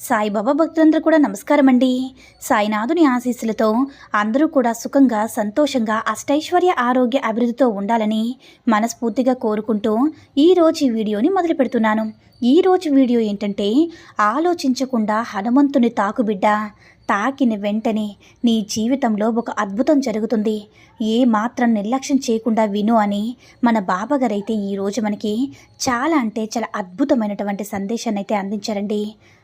సాయిబాబా భక్తులందరూ కూడా నమస్కారం అండి సాయినాథుని ఆశీస్సులతో అందరూ కూడా సుఖంగా సంతోషంగా అష్టైశ్వర్య ఆరోగ్య అభివృద్ధితో ఉండాలని మనస్ఫూర్తిగా కోరుకుంటూ ఈరోజు ఈ వీడియోని మొదలు పెడుతున్నాను. ఈరోజు వీడియో ఏంటంటే ఆలోచించకుండా హనుమంతుని తాకుబిడ్డ తాకిన వెంటనే నీ జీవితంలో ఒక అద్భుతం జరుగుతుంది. ఏ మాత్రం నిర్లక్ష్యం చేయకుండా విను అని మన బాబాగారైతే ఈరోజు మనకి చాలా అంటే చాలా అద్భుతమైనటువంటి సందేశాన్ని అయితే అందించారండి.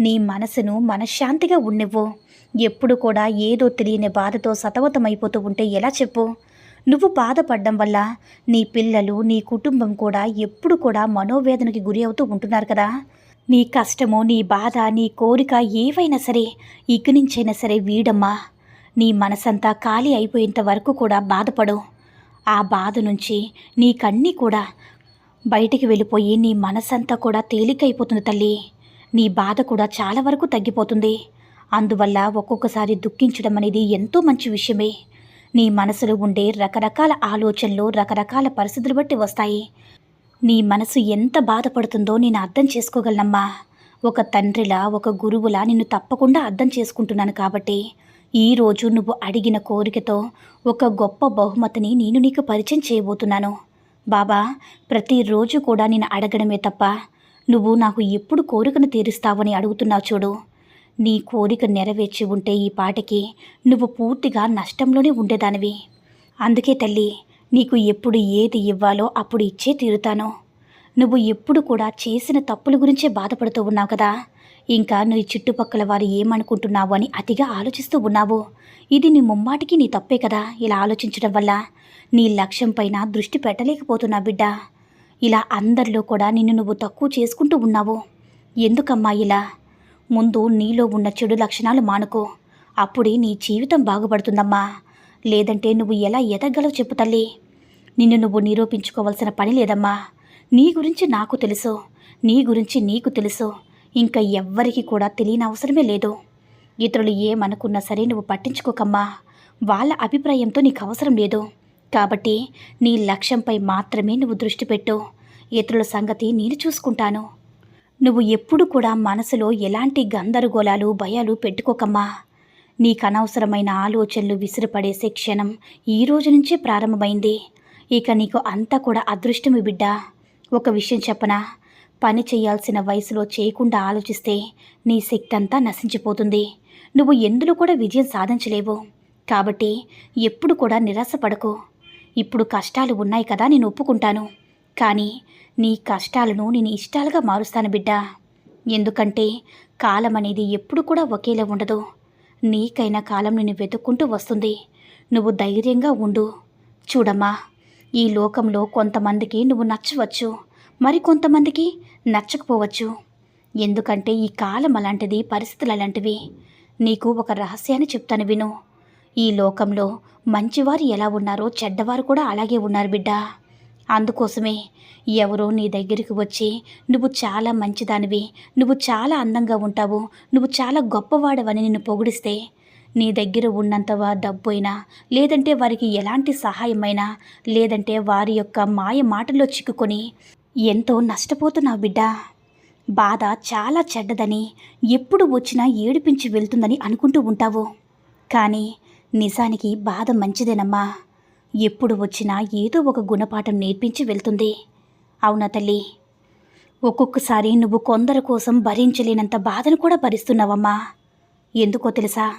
నీ మనసును మనశ్శాంతిగా ఉండివ్వు ఎప్పుడు కూడా ఏదో తెలియని బాధతో సతమతమైపోతూ ఉంటే ఎలా చెప్పు? నువ్వు బాధపడడం వల్ల నీ పిల్లలు నీ కుటుంబం కూడా ఎప్పుడు కూడా మనోవేదనకి గురి అవుతూ ఉంటున్నారు కదా. నీ కష్టము నీ బాధ నీ కోరిక ఏవైనా సరే ఇక నుంచైనా సరే వీడమ్మా. నీ మనసంతా ఖాళీ అయిపోయేంత వరకు కూడా బాధపడు. ఆ బాధ నుంచి నీకన్నీ కూడా బయటికి వెళ్ళిపోయి నీ మనసంతా కూడా తేలికైపోతుంది తల్లి. నీ బాధ కూడా చాలా వరకు తగ్గిపోతుంది. అందువల్ల ఒక్కొక్కసారి దుఃఖించడం అనేది ఎంతో మంచి విషయమే. నీ మనసులో ఉండే రకరకాల ఆలోచనలు రకరకాల పరిస్థితులు బట్టి వస్తాయి. నీ మనసు ఎంత బాధపడుతుందో నేను అర్థం చేసుకోగలనమ్మా. ఒక తండ్రిలా ఒక గురువులా నిన్ను తప్పకుండా అర్థం చేసుకుంటున్నాను కాబట్టి ఈరోజు నువ్వు అడిగిన కోరికతో ఒక గొప్ప బహుమతిని నేను నీకు పరిచయం చేయబోతున్నాను. బాబా ప్రతిరోజు కూడా నేను అడగడమే తప్ప నువ్వు నాకు ఎప్పుడు కోరికను తీరుస్తావని అడుగుతున్నావు చూడు. నీ కోరిక నెరవేర్చి ఉంటే ఈ పాటకి నువ్వు పూర్తిగా నష్టంలోనే ఉండేదానివి. అందుకే తల్లి నీకు ఎప్పుడు ఏది ఇవ్వాలో అప్పుడు ఇచ్చే తీరుతాను. నువ్వు ఎప్పుడు కూడా చేసిన తప్పుల గురించే బాధపడుతూ ఉన్నావు కదా. ఇంకా నీ చుట్టుపక్కల వారు ఏమనుకుంటున్నావు అని అతిగా ఆలోచిస్తూ ఉన్నావు. ఇది నీ ముమ్మాటికి నీ తప్పే కదా ఇలా ఆలోచించడం వల్ల. నీ లక్ష్యం పైన దృష్టి పెట్టలేకపోతున్నా బిడ్డ. ఇలా అందరిలో కూడా నిన్ను నువ్వు తక్కువ చేసుకుంటూ ఉన్నావు. ఎందుకమ్మా ఇలా? ముందు నీలో ఉన్న చెడు లక్షణాలు మానుకో. అప్పుడే నీ జీవితం బాగుపడుతుందమ్మా. లేదంటే నువ్వు ఎలా ఎదగలవు చెప్పు తల్లి. నిన్ను నువ్వు నిరూపించుకోవాల్సిన పని లేదమ్మా. నీ గురించి నాకు తెలుసు. నీ గురించి నీకు తెలుసు. ఇంకా ఎవ్వరికి కూడా తెలియని అవసరమే లేదు. ఇతరులు ఏమనుకున్నా సరే నువ్వు పట్టించుకోకమ్మా. వాళ్ళ అభిప్రాయంతో నీకు అవసరం లేదు. కాబట్టి నీ లక్ష్యంపై మాత్రమే నువ్వు దృష్టి పెట్టు. ఇతరుల సంగతి నేను చూసుకుంటాను. నువ్వు ఎప్పుడు కూడా మనసులో ఎలాంటి గందరగోళాలు భయాలు పెట్టుకోకమ్మా. నీకు అనవసరమైన ఆలోచనలు విసిరిపడేసే క్షణం ఈ రోజు నుంచే ప్రారంభమైంది. ఇక నీకు అంతా కూడా అదృష్టమి బిడ్డ. ఒక విషయం చెప్పనా? పని చేయాల్సిన వయసులో చేయకుండా ఆలోచిస్తే నీ శక్తి అంతా నశించిపోతుంది. నువ్వు ఎందులో కూడా విజయం సాధించలేవు. కాబట్టి ఎప్పుడు కూడా నిరాశపడకు. ఇప్పుడు కష్టాలు ఉన్నాయి కదా నేను ఒప్పుకుంటాను. కానీ నీ కష్టాలను నేను ఇష్టాలుగా మారుస్తాను బిడ్డ. ఎందుకంటే కాలం అనేది ఎప్పుడు కూడా ఒకేలా ఉండదు. నీకైనా కాలం నిన్ను వెతుక్కుంటూ వస్తుంది. నువ్వు ధైర్యంగా ఉండు. చూడమ్మా ఈ లోకంలో కొంతమందికి నువ్వు నచ్చవచ్చు. మరి కొంతమందికి నచ్చకపోవచ్చు. ఎందుకంటే ఈ కాలం అలాంటిది పరిస్థితులు అలాంటివి. నీకు ఒక రహస్యాన్ని చెప్తాను విను. ఈ లోకంలో మంచివారు ఎలా ఉన్నారో చెడ్డవారు కూడా అలాగే ఉన్నారు బిడ్డ. అందుకోసమే ఎవరో నీ దగ్గరికి వచ్చి నువ్వు చాలా మంచిదానివి నువ్వు చాలా అందంగా ఉంటావు నువ్వు చాలా గొప్పవాడవని నిన్ను పొగిడిస్తే నీ దగ్గర ఉన్నంత డబ్బు అయినా లేదంటే వారికి ఎలాంటి సహాయమైనా లేదంటే వారి యొక్క మాయ మాటల్లో చిక్కుకొని ఎంతో నష్టపోతున్నావు బిడ్డ. బాధ చాలా చెడ్డదని ఎప్పుడు వచ్చినా ఏడిపించి వెళ్తుందని అనుకుంటూ ఉంటావు. కానీ నిజానికి బాధ మంచిదేనమ్మా. ఎప్పుడు వచ్చినా ఏదో ఒక గుణపాఠం నేర్పించి వెళ్తుంది. అవునా తల్లి? ఒక్కొక్కసారి నువ్వు కొందరి కోసం భరించలేనంత బాధను కూడా భరిస్తున్నావమ్మా. ఎందుకో తెలుసా?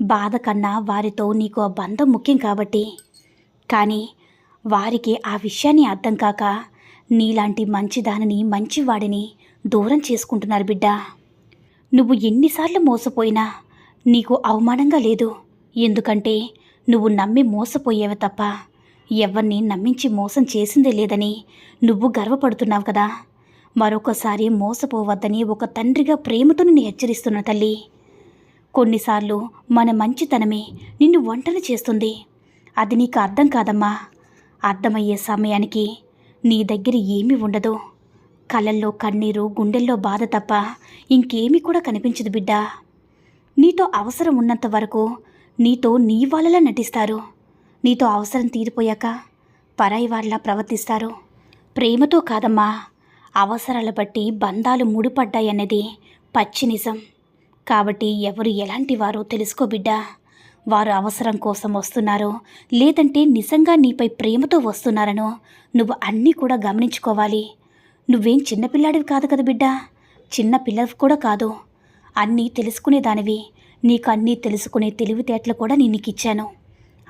బాధ కన్నా వారితో నీకు ఆ బంధం ముఖ్యం కాబట్టి. కానీ వారికి ఆ విషయాన్ని అర్థం కాక నీలాంటి మంచిదానిని మంచివాడిని దూరం చేసుకుంటున్నారు బిడ్డ. నువ్వు ఎన్నిసార్లు మోసపోయినా నీకు అవమానంగా లేదు. ఎందుకంటే నువ్వు నమ్మి మోసపోయేవి తప్ప ఎవరిని నమ్మించి మోసం చేసిందే లేదని నువ్వు గర్వపడుతున్నావు కదా. మరొకసారి మోసపోవద్దని ఒక తండ్రిగా ప్రేమతో నిన్ను హెచ్చరిస్తున్న తల్లి. కొన్నిసార్లు మన మంచితనమే నిన్ను వంటలు చేస్తుంది. అది నీకు అర్థం కాదమ్మా. అర్థమయ్యే సమయానికి నీ దగ్గర ఏమీ ఉండదు. కళ్ళల్లో కన్నీరు గుండెల్లో బాధ తప్ప ఇంకేమీ కూడా కనిపించదు బిడ్డా. నీతో అవసరం ఉన్నంత వరకు నీతో నీ వాళ్ళలా నటిస్తారు. నీతో అవసరం తీరిపోయాక పరాయి వాళ్ళలా ప్రవర్తిస్తారు. ప్రేమతో కాదమ్మా అవసరాల బట్టి బంధాలు ముడిపడ్డాయన్నది పచ్చి నిజం. కాబట్టి ఎవరు ఎలాంటి వారో తెలుసుకో బిడ్డా. వారు అవసరం కోసం వస్తున్నారో లేదంటే నిజంగా నీపై ప్రేమతో వస్తున్నారనో నువ్వు అన్నీ కూడా గమనించుకోవాలి. నువ్వేం చిన్నపిల్లాడివి కాదు కదా బిడ్డా. చిన్న పిల్లవి కూడా కాదు. అన్నీ తెలుసుకునేదానివి. నీకు అన్నీ తెలుసుకునే తెలివితేటలు కూడా నేను నీకు ఇచ్చాను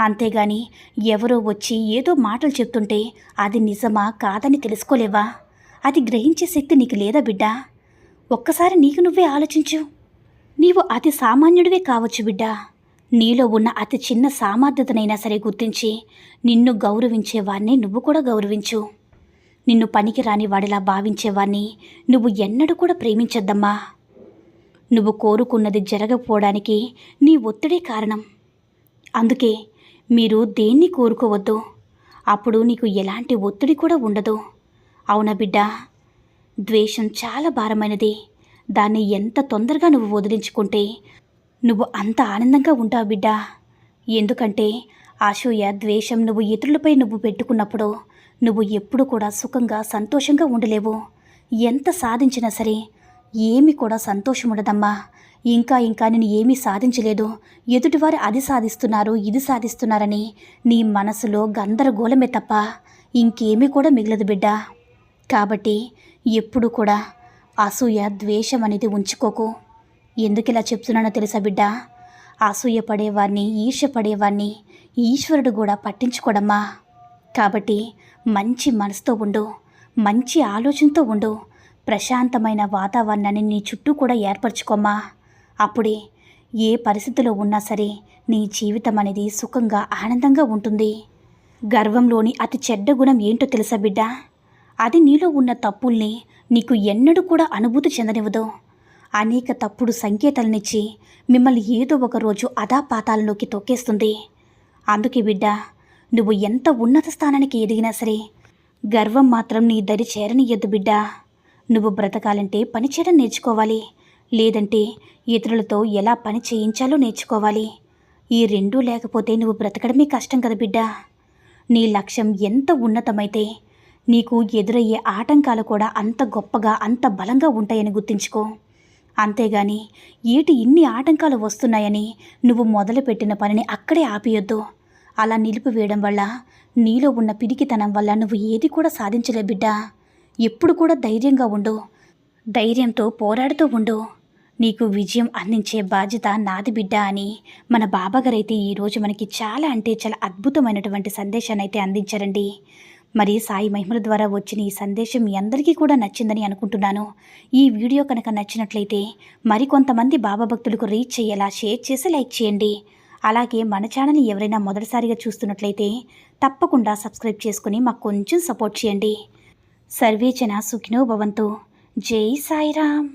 అంతేగాని ఎవరో వచ్చి ఏదో మాటలు చెప్తుంటే అది నిజమా కాదని తెలుసుకోలేవా? అది గ్రహించే శక్తి నీకు లేదా బిడ్డా? ఒక్కసారి నీకు నువ్వే ఆలోచించు. నీవు అతి సామాన్యుడివే కావచ్చు బిడ్డా. నీలో ఉన్న అతి చిన్న సామర్థ్యతనైనా సరే గుర్తించి నిన్ను గౌరవించేవాణ్ణి నువ్వు కూడా గౌరవించు. నిన్ను పనికిరాని వాడిలా భావించేవాణ్ణి నువ్వు ఎన్నడూ కూడా ప్రేమించద్దమ్మా. నువ్వు కోరుకున్నది జరగకపోవడానికి నీ ఒత్తిడే కారణం. అందుకే మీరు దేన్ని కోరుకోవద్దు? అప్పుడు నీకు ఎలాంటి ఒత్తిడి కూడా ఉండదు. అవునా బిడ్డ? ద్వేషం చాలా భారమైనది. దాన్ని ఎంత తొందరగా నువ్వు వదిలించుకుంటే నువ్వు అంత ఆనందంగా ఉంటావు బిడ్డ. ఎందుకంటే అసూయ ద్వేషం నువ్వు ఇతరులపై నువ్వు పెట్టుకున్నప్పుడు నువ్వు ఎప్పుడు కూడా సుఖంగా సంతోషంగా ఉండలేవు. ఎంత సాధించినా సరే ఏమి కూడా సంతోషం ఉండదమ్మా ఇంకా ఇంకా నేను ఏమీ సాధించలేదు. ఎదుటివారు అది సాధిస్తున్నారు ఇది సాధిస్తున్నారని నీ మనసులో గందరగోళమే తప్ప ఇంకేమీ కూడా మిగలదు బిడ్డ. కాబట్టి ఎప్పుడు కూడా అసూయ ద్వేషం అనేది ఉంచుకోకు. ఎందుకు ఇలా చెప్తున్నానో తెలుసా బిడ్డ? అసూయ పడేవాడిని ఈర్ష్య పడేవాడిని ఈశ్వరుడు కూడా పట్టించుకోడమ్మా. కాబట్టి మంచి మనసుతో ఉండు మంచి ఆలోచనతో ఉండు ప్రశాంతమైన వాతావరణాన్ని నీ చుట్టూ కూడా ఏర్పరచుకోమ్మా. అప్పుడే ఏ పరిస్థితిలో ఉన్నా సరే నీ జీవితం అనేది సుఖంగా ఆనందంగా ఉంటుంది. గర్వంలోని అతి చెడ్డ గుణం ఏంటో తెలుసా బిడ్డ? అది నీలో ఉన్న తప్పుల్ని నీకు ఎన్నడూ కూడా అనుభూతి చెందనివ్వదు. అనేక తప్పుడు సంకేతాలనిచ్చి మిమ్మల్ని ఏదో ఒక రోజు అధాపాతాలలోకి తొక్కేస్తుంది. అందుకే బిడ్డ నువ్వు ఎంత ఉన్నత స్థానానికి ఎదిగినా సరే గర్వం మాత్రం నీ దరి చేరనియద్దు బిడ్డ. నువ్వు బ్రతకాలంటే పని చేయడం నేర్చుకోవాలి. లేదంటే ఇతరులతో ఎలా పని చేయించాలో నేర్చుకోవాలి. ఈ రెండూ లేకపోతే నువ్వు బ్రతకడమే కష్టం కదా బిడ్డ. నీ లక్ష్యం ఎంత ఉన్నతమైతే నీకు ఎదురయ్యే ఆటంకాలు కూడా అంత గొప్పగా అంత బలంగా ఉంటాయని గుర్తుంచుకో. అంతేగాని ఏటి ఇన్ని ఆటంకాలు వస్తున్నాయని నువ్వు మొదలుపెట్టిన పనిని అక్కడే ఆపేయొద్దు. అలా నిలిపివేయడం వల్ల నీలో ఉన్న పిడికితనం వల్ల నువ్వు ఏది కూడా సాధించలే బిడ్డా. ఎప్పుడు కూడా ధైర్యంగా ఉండు. ధైర్యంతో పోరాడుతూ ఉండు. నీకు విజయం అందించే బాధ్యత నాది బిడ్డ అని మన బాబాగారైతే ఈరోజు మనకి చాలా అంటే చాలా అద్భుతమైనటువంటి సందేశాన్ని అయితే అందించారండి. మరి సాయి మహిమల ద్వారా వచ్చిన ఈ సందేశం మీ అందరికీ కూడా నచ్చిందని అనుకుంటున్నాను. ఈ వీడియో కనుక నచ్చినట్లయితే మరికొంతమంది బాబా భక్తులకు రీచ్ అయ్యేలా షేర్ చేసి లైక్ చేయండి. అలాగే మన ఛానల్ని ఎవరైనా మొదటిసారిగా చూస్తున్నట్లయితే తప్పకుండా సబ్స్క్రైబ్ చేసుకుని మాకు కొంచెం సపోర్ట్ చేయండి. సర్వేచన సుఖినో భవంతు. జై సాయిరామ్.